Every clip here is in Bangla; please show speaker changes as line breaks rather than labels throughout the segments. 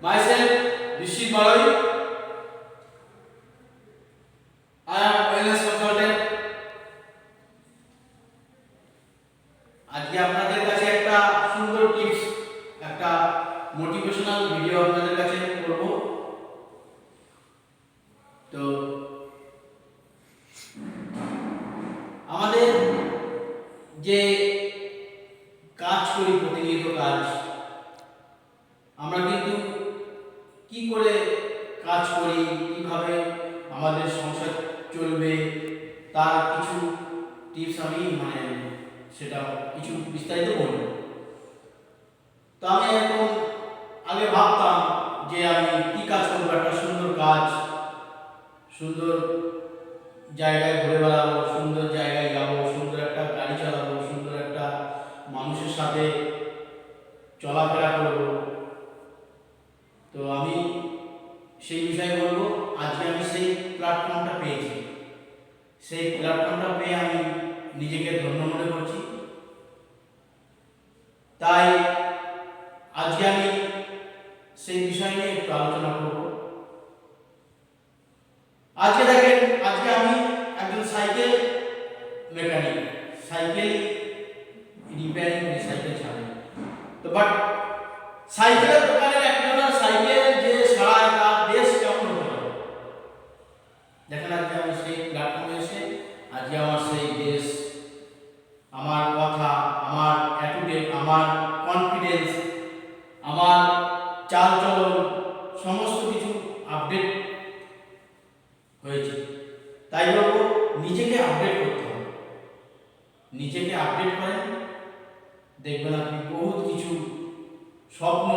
Myself, Rishit Baloy. I am wellness consultant. আজকে আপনাদের কাছে একটা সুন্দর টিপস একটা মোটিভেশনাল ভিডিও আপনাদের কাছে করব তো আমাদের যে সেটা কিছু বিস্তারিত বলব তো আমি এখন আগে ভাবতাম যে আমি কি কাজ করব, একটা সুন্দর কাজ, সুন্দর জায়গায় ঘুরে বেড়াবো, সুন্দর জায়গায় যাব, সুন্দর একটা গাড়ি চালাবো, সুন্দর একটা মানুষের সাথে চলাফেরা করব। তো আমি সেই বিষয়ে বলব, আজকে আমি সেই প্ল্যাটফর্মটা পেয়েছি। সেই প্ল্যাটফর্মটা পেয়ে আমি নিজেকে ধন্য মনে করছি। তাই আজকে আমি সেই বিষয় নিয়ে একটু আলোচনা করব। আজকে দেখেন, আজকে আমি একজন সাইকেল মেকানিক, সাইকেল রিপেয়ারিং করি সাইকেল ছাড়ে তো বাট সাইকেলের দোকানের একটা সাইকেল যে সারা তার দেশ কেমন হতে পারে? দেখেন আজকে আমি সেই প্ল্যাটফর্মে এসে, আজকে আমার সেই দেশ দেখবেন আপনি বহুত কিছু স্বপ্ন,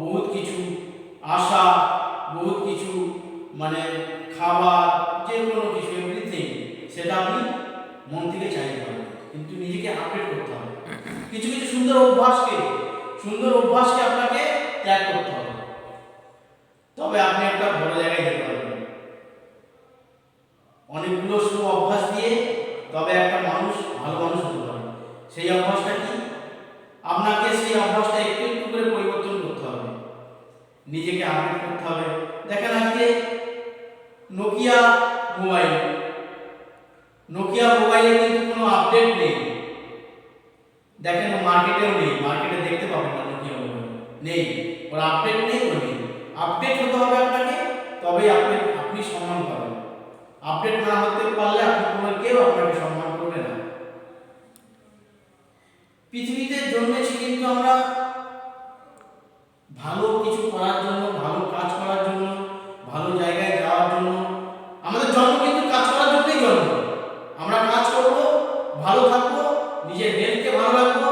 বহুত কিছু আশা, বহুত কিছু মানে খাবার যে কোনো কিছু এভরিথিং সেটা আপনি মন থেকে চাইতে পারেন কিন্তু নিজেকে আপডেট করতে হবে। কিছু কিছু সুন্দর অভ্যাসকে সুন্দর অভ্যাসকে আপনাকে ত্যাগ করতে হবে। তবে আপনি একটা বড় জায়গায় যেতে পারবেন। অনেকগুলো শুভ অভ্যাস দিয়ে তবে একটা মানুষ, ভালো মানুষ হতে পারে সেই অভ্যাসটা কি? আপনাকে সেই অভ্যাসটা একটু একটু করে পরিবর্তন করতে হবে। নিজেকে আপডেট করতে হবে। দেখেন আজকে নোকিয়া মোবাইল নোকিয়া মোবাইলে কিন্তু কোনো আপডেট নেই। দেখেন মার্কেটেও নেই। মার্কেটে দেখতে পাবেন না নোকিয়া মোবাইল নেই। ওর আপডেট নেই ও নেই। আপডেট হতে হবে আপনাকে, তবেই আপনি আপনি সম্মান পাবেন। আপডেট না হতে পারলে আপনি কোনো কেউ আপনাকে সম্মান করবে না পৃথিবীতে জন্মেছি কিন্তু আমরা ভালো কিছু করার জন্য, ভালো কাজ করার জন্য, ভালো জায়গায় যাওয়ার জন্য, আমাদের জন্ম কিন্তু কাজ করার জন্যই জন্ম। আমরা কাজ করব, ভালো থাকব, নিজের হেলথকে ভালো রাখব,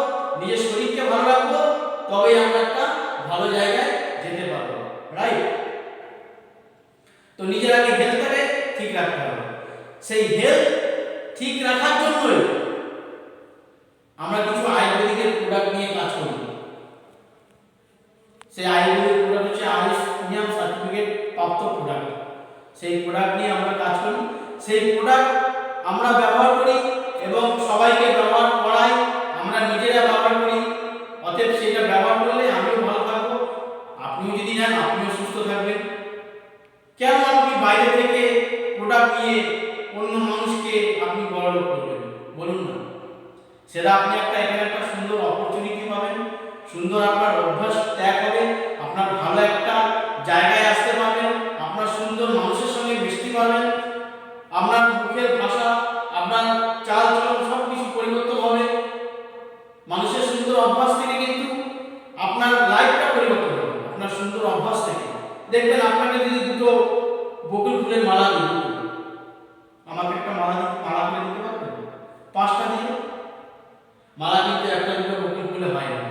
নিজের শরীরকে ভালো রাখব, তবেই আমরা একটা ভালো জায়গায় যেতে পারব রাইট তো নিজের আগে হেলথটাকে ঠিক রাখতে হবে। সেই হেলথ ঠিক রাখার জন্যই আমরা কিছু আয়ুর্বেদিকের প্রোডাক্ট নিয়ে কাজ করি সেই আয়ুর্বেদিক প্রোডাক্ট হচ্ছে আয়ুষ প্রিমিয়াম সার্টিফিকেট প্রাপ্ত প্রোডাক্ট সেই প্রোডাক্ট নিয়ে আমরা কাজ করি। সেই প্রোডাক্ট আমরা ব্যবহার করি এবং সবাইকে ব্যবহার করাই, আমরা নিজেরা ব্যবহার করি। অতএব সেটা ব্যবহার করলে আমিও ভালো থাকব, আপনিও যদি নেন, আপনিও সুস্থ থাকবেন। কেন আপনি বাইরে থেকে প্রোডাক্ট নিয়ে অন্য মানুষকে আপনি বড় লোক করবেন? বলুন না। সেটা আপনি একটা, এখানে একটা সুন্দর অপরচুনিটি পাবেন। সুন্দর আপনার অভ্যাস মালা কিন্তু একটা দুটো বকুল ফুলে হয় না।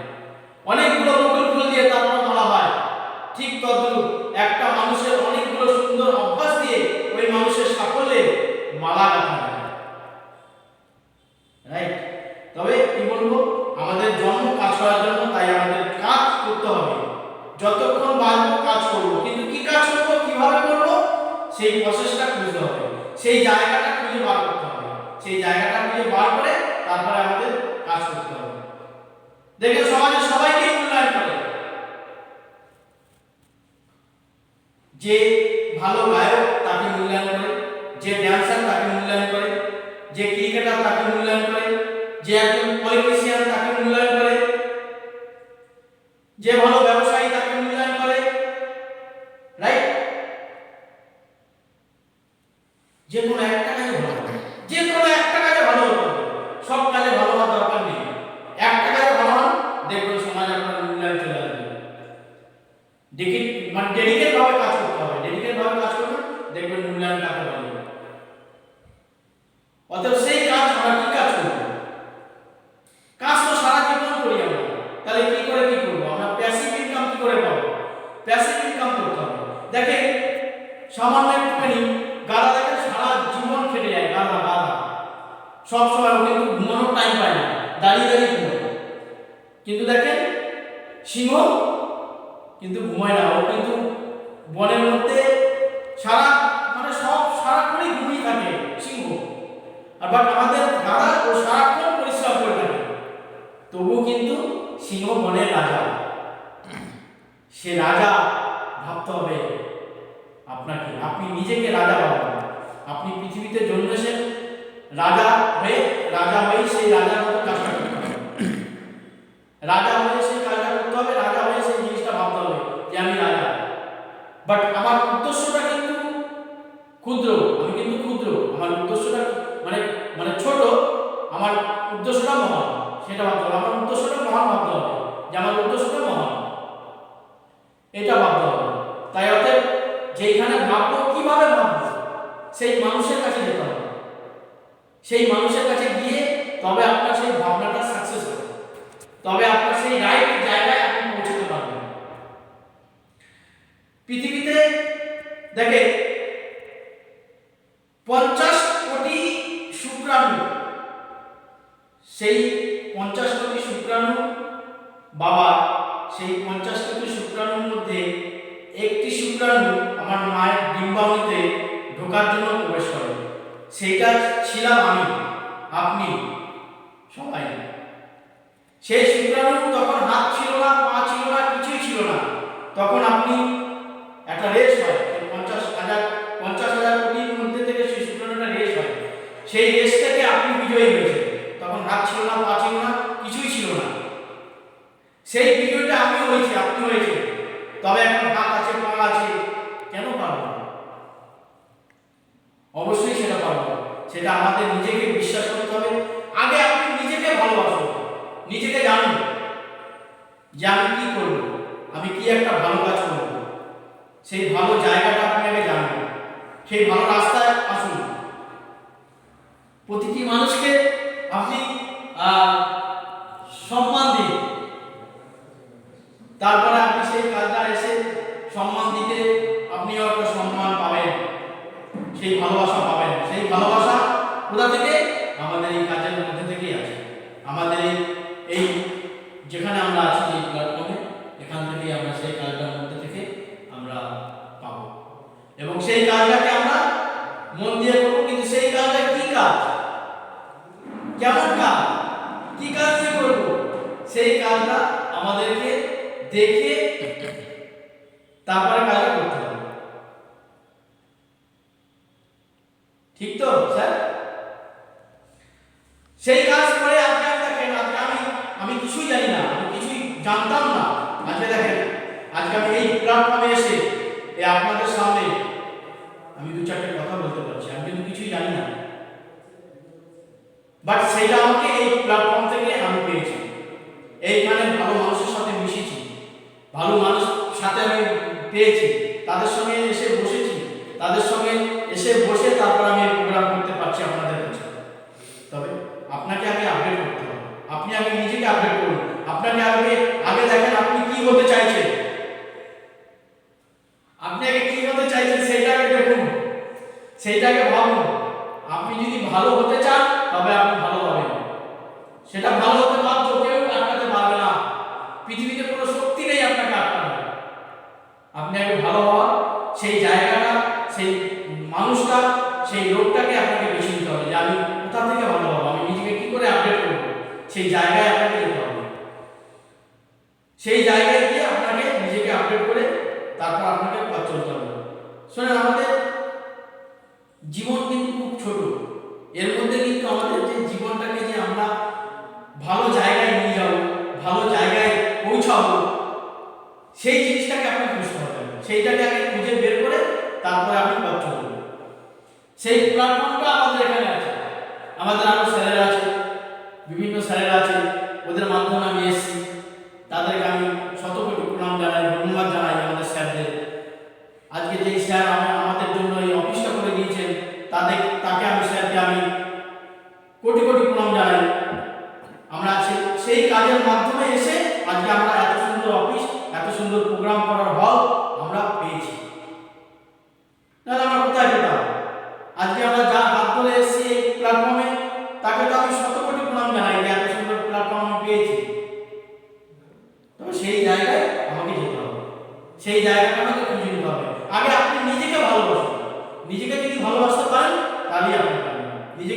অনেকগুলো বকুল ফুল দিয়ে তারপর মালা হয়। ঠিক তদ্রুপ একটা মানুষের অনেকগুলো সুন্দর অভ্যাস দিয়ে ওই মানুষের সাফল্যে মালা গাঁথা হয়। রাইট তবে কি বলব? আমাদের জন্ম কাজ করার জন্য তাই আমাদের কাজ করতে হবে। যতক্ষণ বাঁচবো কাজ করব। কিন্তু কি কাজ করব, কীভাবে করব? সেই প্রসেসটা খুঁজতে হবে। সেই জায়গাটা খুঁজে বার করতে হবে। সেই জায়গাটা খুঁজে বার করে তারপরে আমাদের কাজ করতে হবে। দেখেন সমাজে সবাইকে মূল্যায়ন করে। যে ভালো গায়ক তাকে মূল্যায়ন করে, যে ড্যান্সার তাকে মূল্যায়ন করে, যে ক্রিকেটার তাকে মূল্যায়ন করে, যে একজন পলিটিশিয়ান তাকে মূল্যায়ন করে যে ভালো ব্যবসায়ী তাকে মূল্যায়ন করে রাইট যে কোনো একটা কাজে ভালো হবে। যে কোনো একটা কাজে ভালো হতে হবে সব কাজে ভালো হওয়ার দরকার নেই একটা কাজে ভালো হন দেখবেন সমাজ আপনার মূল্যায়ন চলে আসবে ডেডিকেট মানে ডেডিকেট ভাবে কাজ করতে হবে। ডেডিকেট ভাবে কাজ করবেন দেখবেন মূল্যায়ন কাকে বলে অতএব সেই কাজ আমরা কি কাজ করব? কাজ তো সারা জীবন করি আমরা। তাহলে কি করে কি করব? আমরা প্যাসিভ ইনকাম কি করে পাবো? প্যাসিভ ইনকাম করতে হবে। দেখেন, সামান্য একটুখানি গাদা দেখেন, সারা জীবন খেটে যায় গাদা গাদা সব সময় ও কিন্তু ঘুমানোর টাইম পায় না, দাঁড়িয়ে দাঁড়িয়ে ঘুমায়। কিন্তু দেখেন, সিংহ কিন্তু ঘুমায় না। ও কিন্তু বনের মধ্যে সারা মানে সব সারাক্ষণই ঘুমিয়ে থাকে সিংহ। আর বাট আমাদের গাদা ও সারাক্ষণ পরিশ্রম করে থাকে। তবুও কিন্তু সিংহ বনের রাজা। সে রাজা ভাবতে হবে আপনাকে। আপনি নিজেকে রাজা ভাববেন আপনি পৃথিবীতে জন্মেছেন রাজা হয়ে রাজা হয়ে সেই রাজার মতো রাজা বাট আমার উদ্দেশ্যটা কিন্তু ক্ষুদ্র, আমি কিন্তু ক্ষুদ্র। আমার উদ্দেশ্যটা মানে মানে ছোট, আমার উদ্দেশ্যটা মহান। সেটা ভাবতে হবে। আমার উদ্দেশ্যটা মহান ভাবতে হবে। যে আমার উদ্দেশ্যটা মহান। এটা ভাবতে হবে। তাই অতএব যেখানে ভাববো, কীভাবে ভাববো? সেই মানুষের কাছে যেতে হবে। সেই মানুষের কাছে গিয়ে তবে আপনার সেই ভাবনাটা সাকসেস হবে। তবে আপনার সেই রাইট জায়গায় আপনি পৌঁছতে পারবেন। পৃথিবীতে দেখে, পঞ্চাশ কোটি শুক্রাণু। সেই পঞ্চাশ কোটি শুক্রাণু, বাবা, সেই পঞ্চাশ কোটি শুক্রাণুর মধ্যে একটি শুক্রাণু আমার মায়ের ডিম্বাণুতে ঢোকার জন্য প্রবেশ করে। সেইটা ছিলাম আমি, আপনি, সবাই। সেই শুক্রাণু তখন হাত ছিল না, পা ছিল না, কিছুই ছিল না। তখন আপনি একটা রেস হয় পঞ্চাশ হাজার কোটির মধ্যে থেকে সেই শুক্রাণুটা রেস হয়। সেই রেস থেকে আপনি বিজয়ী হয়েছে তখন হাত ছিল না, পা ছিল না, কিছুই ছিল না। সেই ভিডিওটা আমি হয়েছি, আপনি হয়েছে তবে এখন হাত আছে, পা আছে, কেন পারব? অবশ্যই সেটা পারব। সেটা আমাদের নিজেকে বিশ্বাস করতে হবে। আগে আপনি নিজেকে ভালোবাসুন। নিজেকে জানুন যে আমি কি করব, আমি কি একটা ভালো কাজ করব। সেই ভালো জায়গাটা সেই ভালো রাস্তায় আসুন। প্রতিটি মানুষকে আপনি আহ, সম্মান দিন তারপরে আপনি সেই কাজটা এসে সম্মান দিতে আপনিও একটা সম্মান পাবেন সেই ভালোবাসা পাবেন সেই ভালোবাসা কোথা থেকে আমাদের এই কাজের মধ্যে থেকেই আছে আমাদের এই এই যেখানে আমরা আছি এই প্ল্যাটফর্মে এখান থেকেই আমরা সেই কাজটার মধ্যে থেকে আমরা পাবো এবং সেই কাজটাকে আমরা মন দিয়ে করব কিন্তু সেই কাজটা কি কাজ কেমন কাজ কি কাজ দিয়ে করব সেই কাজটা আমাদেরকে দেখে তারপরে কাজটা করতে হবে ঠিক তো স্যার সেই কাজ করে আজকে আমি দেখেন আজকে আমি আমি কিছুই জানি না আমি কিছুই জানতাম না আজকে দেখেন আজকে আমি এই প্ল্যাটফর্মে এসে? এই আপনাদের সামনে। আমি দু চারটে কথা বলতে পারছি, আমি কিন্তু কিছুই জানি না। বাট সেটা আমাকে এই প্ল্যাটফর্ম থেকে আমি পেয়েছি। এইখানে ভালো মানুষের সাথে মিশেছি। ভালো মানুষ সাথে আমি পেয়েছি। তাদের সঙ্গে এসে বসেছি। তাদের সঙ্গে এসে বসে তারপর আমি প্রোগ্রাম করতে পারছি আপনাদের কাছে। তবে আপনাকে আগে আপডেট করতে হবে। আপনি আগে নিজেকে আপডেট করুন। আপনাকে আগে আগে দেখেন আপনি কি হতে চাইছেন আপনি আগে কি হতে চাইছেন সেইটাকে দেখুন সেইটাকে ভাবুন। আপনি যদি ভালো হতে চান, তবে আপনি ভালো হবেন। সেটা ভালো হতে বাধ্য কেউ আটকাতে পারবে না। পৃথিবীতে কোনো শক্তি নেই আপনাকে আটকানো আপনি আগে ভালো হওয়া, সেই জায়গাটা, সেই মানুষটা, সেই লোকটাকে আপনাকে বেছে নিতে হবে যে, আমি কোথা থেকে ভালো হব? আমি নিজেকে কী করে আপডেট করব? সেই জায়গায় আপনাকে যেতে হবে। সেই জায়গায় আমাদের আরও স্যারেরা আছে, বিভিন্ন স্যারেরা আছে, ওদের মাধ্যমে আমি এসেছি। তাদেরকে আমি শত কোটি প্রণাম জানাই, ধন্যবাদ জানাই আমাদের স্যারদের। আজকে যেই স্যার আমা- আমাদের জন্য এই অফিসটা করে দিয়েছেন, তাদের, তাকে আমি, স্যারকে আমি কোটি কোটি প্রণাম জানাই। আমরা সেই কাজের মাধ্যমে এসে আজকে আমরা এত সুন্দর অফিস, এত সুন্দর প্রোগ্রাম করার হল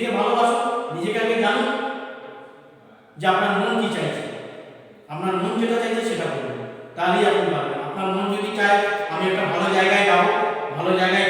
নিজেকে ভালোবাসুন নিজেকে আগে জানুন যে আপনার মন কি চাইছে। আপনার মন যেটা চাইছে সেটা করুন তাহলেই আপনি পারবেন। আপনার মন যদি চায়, আমি একটা ভালো জায়গায় যাব, ভালো জায়গায়